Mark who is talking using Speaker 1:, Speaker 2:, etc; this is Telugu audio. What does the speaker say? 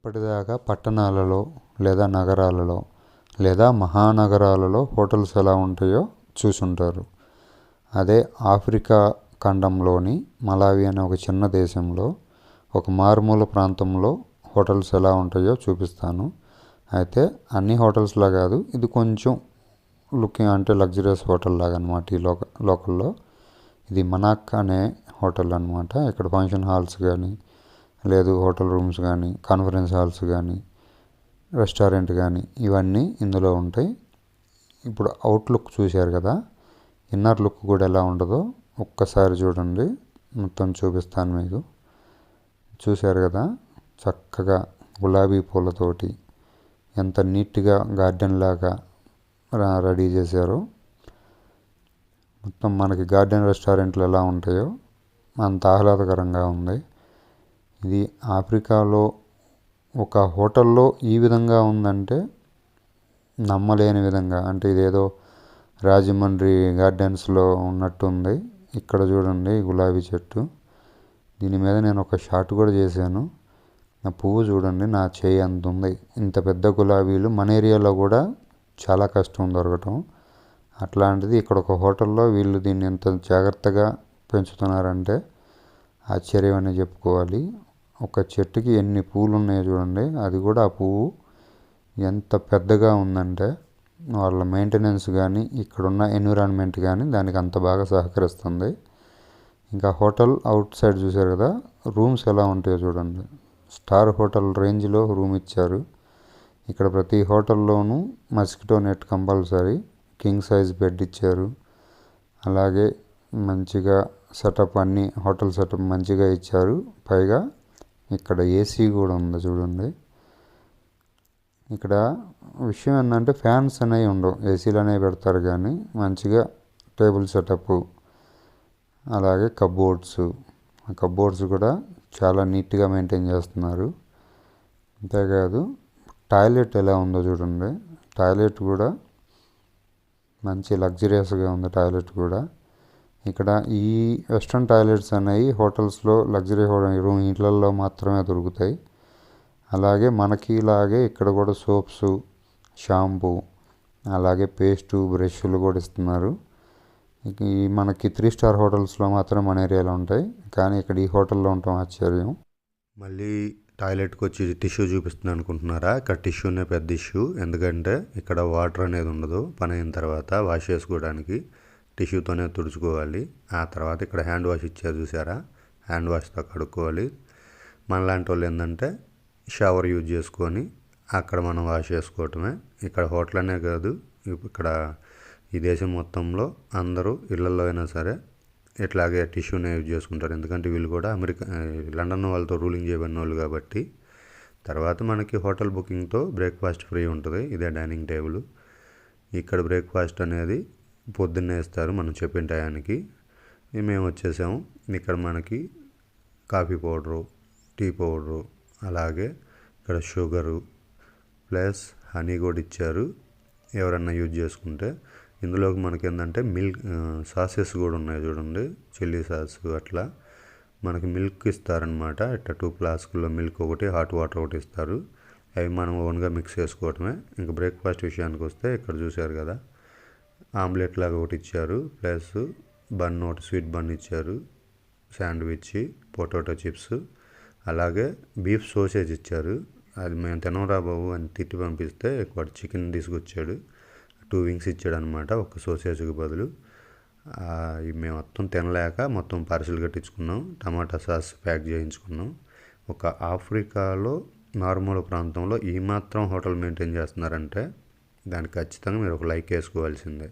Speaker 1: ఇప్పటిదాకా పట్టణాలలో లేదా నగరాలలో లేదా మహానగరాలలో హోటల్స్ ఎలా ఉంటాయో చూసుంటారు. అదే ఆఫ్రికా ఖండంలోని మలావి అనే ఒక చిన్న దేశంలో ఒక మారుమూల ప్రాంతంలో హోటల్స్ ఎలా ఉంటాయో చూపిస్తాను. అయితే అన్ని హోటల్స్లా కాదు ఇది కొంచెం లుకింగ్ అంటే లగ్జరియస్ హోటల్ లాగా అనమాట ఈ లోక లోకల్లో. ఇది మనాక్ అనే హోటల్ అనమాట ఇక్కడ ఫంక్షన్ హాల్స్ కానీ లేదు హోటల్ రూమ్స్ కానీ కాన్ఫరెన్స్ హాల్స్ కానీ రెస్టారెంట్ కానీ ఇవన్నీ ఇందులో ఉంటాయి. ఇప్పుడు అవుట్లుక్ చూశారు కదా ఇన్నర్ లుక్ కూడా ఎలా ఉండదో ఒక్కసారి చూడండి. మొత్తం చూపిస్తాను మీకు. చూశారు కదా చక్కగా గులాబీ పూలతోటి ఎంత నీట్గా గార్డెన్ లాగా రెడీ చేశారో. మొత్తం మనకి గార్డెన్ రెస్టారెంట్లు ఎలా ఉంటాయో అంత ఆహ్లాదకరంగా ఉంది. ఇది ఆఫ్రికాలో ఒక హోటల్లో ఈ విధంగా ఉందంటే నమ్మలేని విధంగా. అంటే ఇదేదో రాజమండ్రి గార్డెన్స్లో ఉన్నట్టు ఉంది ఇక్కడ చూడండి గులాబీ చెట్టు. దీని మీద నేను ఒక షాట్ కూడా చేశాను. నా పువ్వు చూడండి నా చేయి అంత ఉంది. ఇంత పెద్ద గులాబీలు మన ఏరియాలో కూడా చాలా కష్టం దొరకటం. అట్లాంటిది ఇక్కడ ఒక హోటల్లో వీళ్ళు దీన్ని ఎంత జాగ్రత్తగా పెంచుతున్నారంటే ఆశ్చర్యం అని చెప్పుకోవాలి. ఒక చెట్టుకి ఎన్ని పూలు ఉన్నాయో చూడండి. అది కూడా ఆ పువ్వు ఎంత పెద్దగా ఉందంటే వాళ్ళ మెయింటెనెన్స్ కానీ ఇక్కడున్న ఎన్విరాన్మెంట్ కానీ దానికి అంత బాగా సహకరిస్తుంది. ఇంకా హోటల్ అవుట్ సైడ్ చూశారు కదా రూమ్స్ ఎలా ఉంటాయో చూడండి. స్టార్ హోటల్ రేంజ్లో రూమ్ ఇచ్చారు. ఇక్కడ ప్రతి హోటల్లోనూ mosquito net compulsory king size bed ఇచ్చారు. అలాగే మంచిగా సెటప్ అన్నీ హోటల్ సెటప్ మంచిగా ఇచ్చారు. పైగా ఇక్కడ ఏసీ కూడా ఉంది చూడండి. ఇక్కడ విషయం ఏంటంటే ఫ్యాన్స్ అనేవి ఉండవు. ఏసీలు అనేవి పెడతారు కానీ మంచిగా టేబుల్ సెటప్ అలాగే కబోర్డ్స్. ఆ కబోర్డ్స్ కూడా చాలా నీట్గా మెయింటైన్ చేస్తున్నారు. అంతేకాదు టాయిలెట్ ఎలా ఉందో చూడండి. టాయిలెట్ కూడా మంచి లగ్జరియస్గా ఉంది టాయిలెట్ కూడా. ఇక్కడ ఈ వెస్ట్రన్ టాయిలెట్స్ అనేవి హోటల్స్లో లగ్జరీ రూమ్ ఇళ్ళల్లో మాత్రమే దొరుకుతాయి. అలాగే మనకి ఇలాగే ఇక్కడ కూడా సోప్స్ షాంపూ అలాగే పేస్టు బ్రష్లు కూడా ఇస్తున్నారు. ఈ మనకి త్రీ స్టార్ హోటల్స్లో మాత్రం మన ఏరియాలో ఉంటాయి. కానీ ఇక్కడ ఈ హోటల్లో ఉండటం ఆశ్చర్యం.
Speaker 2: మళ్ళీ టాయిలెట్కి వచ్చి టిష్యూ చూపిస్తుంది అనుకుంటున్నారా? ఇక్కడ టిష్యూనే పెద్ద ఇష్యూ. ఎందుకంటే ఇక్కడ వాటర్ అనేది ఉండదు పని అయిన తర్వాత వాష్ చేసుకోవడానికి. టిష్యూతోనే తుడుచుకోవాలి. ఆ తర్వాత ఇక్కడ హ్యాండ్ వాష్ ఇచ్చారు చూసారా? హ్యాండ్ వాష్తో కడుక్కోవాలి. మనలాంటి వాళ్ళు ఏంటంటే షవర్ యూజ్ చేసుకొని అక్కడ మనం వాష్ చేసుకోవటమే. ఇక్కడ హోటల్ అనే కాదు ఇక్కడ ఈ దేశం మొత్తంలో అందరూ ఇళ్ళలో అయినా సరే ఇట్లాగే టిష్యూనే యూజ్ చేసుకుంటారు. ఎందుకంటే వీళ్ళు కూడా అమెరికా లండన్ వాళ్ళతో రూలింగ్ చేయబడిన వాళ్ళు కాబట్టి. తర్వాత మనకి హోటల్ బుకింగ్తో బ్రేక్ఫాస్ట్ ఫ్రీ ఉంటుంది. ఇదే డైనింగ్ టేబుల్. ఇక్కడ బ్రేక్ఫాస్ట్ అనేది పొద్దున్నే ఇస్తారు మనం చెప్పిన టయానికి. మేము వచ్చేసాము. ఇక్కడ మనకి కాఫీ పౌడరు టీ పౌడరు అలాగే ఇక్కడ షుగరు ప్లస్ హనీ కూడా ఇచ్చారు. ఎవరన్నా యూజ్ చేసుకుంటే. ఇందులోకి మనకి ఏంటంటే మిల్క్ సాసెస్ కూడా ఉన్నాయి చూడండి. చిల్లీ సాస్ అట్లా. మనకి మిల్క్ ఇస్తారనమాట ఇట్లా టూ ఫ్లాస్క్లో మిల్క్ ఒకటి హాట్ వాటర్ ఒకటి ఇస్తారు. అవి మనం ఓన్గా మిక్స్ చేసుకోవటమే. ఇంకా బ్రేక్ఫాస్ట్ విషయానికి వస్తే ఇక్కడ చూశారు కదా. ఆమ్లెట్ లాగా ఒకటి ఇచ్చారు. ప్లస్ బన్ ఒకటి స్వీట్ బన్ ఇచ్చారు. Sandwich potato chips. అలాగే బీఫ్ సోసేజ్ ఇచ్చారు. అది మేము తినవరా బాబు అని తిట్టి పంపిస్తే వాడు చికెన్ తీసుకొచ్చాడు. టూ వింగ్స్ ఇచ్చాడు అనమాట ఒక సోసేజ్కి బదులు. మేము మొత్తం తినలేక మొత్తం పార్సిల్ కట్టించుకున్నాం. టమాటా సాస్ ప్యాక్ చేయించుకున్నాం. ఒక ఆఫ్రికాలో నార్మల్ ప్రాంతంలో ఈ మాత్రం హోటల్ మెయింటైన్ చేస్తున్నారంటే దానికి ఖచ్చితంగా మీరు ఒక లైక్ వేసుకోవాల్సిందే.